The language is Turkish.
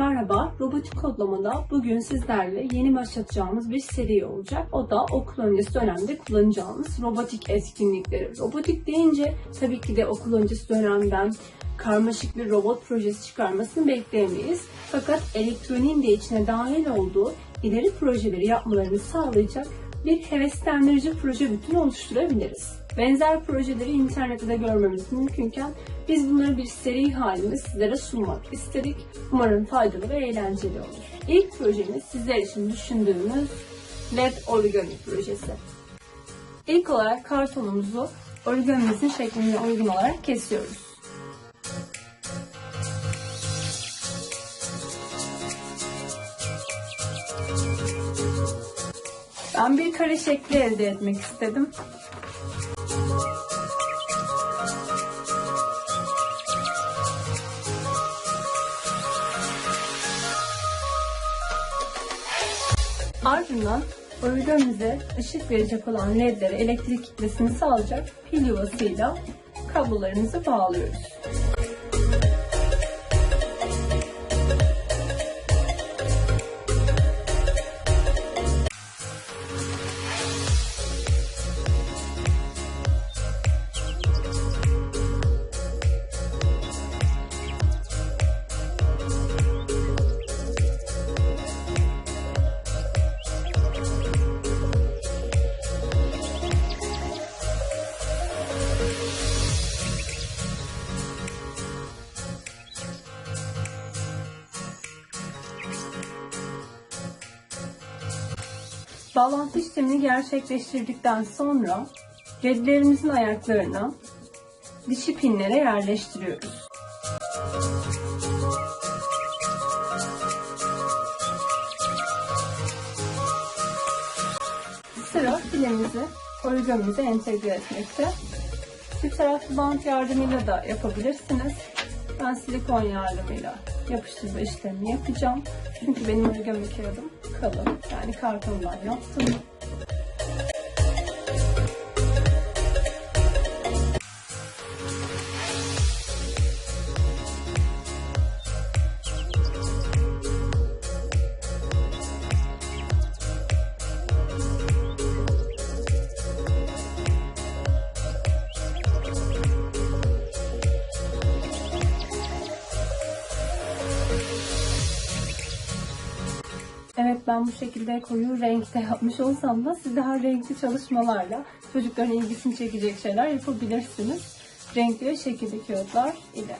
Merhaba, robotik kodlamada bugün sizlerle yeni başlatacağımız bir seri olacak. O da okul öncesi dönemde kullanacağımız robotik etkinlikleri. Robotik deyince tabii ki de okul öncesi dönemden karmaşık bir robot projesi çıkarmasını bekleyemeyiz. Fakat elektroniğin de içine dahil olduğu ileri projeleri yapmalarını sağlayacak bir heveslendirici proje bütünü oluşturabiliriz. Benzer projeleri internette de görmemiz mümkünken biz bunları bir seri halinde sizlere sunmak istedik. Umarım faydalı ve eğlenceli olur. İlk projemiz sizler için düşündüğümüz LED origami projesi. İlk olarak kartonumuzu origamimizin şekline uygun olarak kesiyoruz. Ben bir kare şekli elde etmek istedim. Ardından origamize ışık verecek olan ledlere elektrik kitlesini sağlayacak pil yuvasıyla kablolarımızı bağlıyoruz. Bağlantı işlemini gerçekleştirdikten sonra ledlerimizin ayaklarına dişi pinlere yerleştiriyoruz. Sıra pilimizi origamize entegre etmekte. Çift taraflı bant yardımıyla da yapabilirsiniz. Ben silikon yardımıyla yapıştırma işlemini yapacağım. Çünkü benim origami kağıdım kalın. Yani kartondan yaptım. Evet ben bu şekilde koyu renkte yapmış olsam da siz daha renkli çalışmalarla çocukların ilgisini çekecek şeyler yapabilirsiniz. Renkli ve şekilli kağıtlar ile.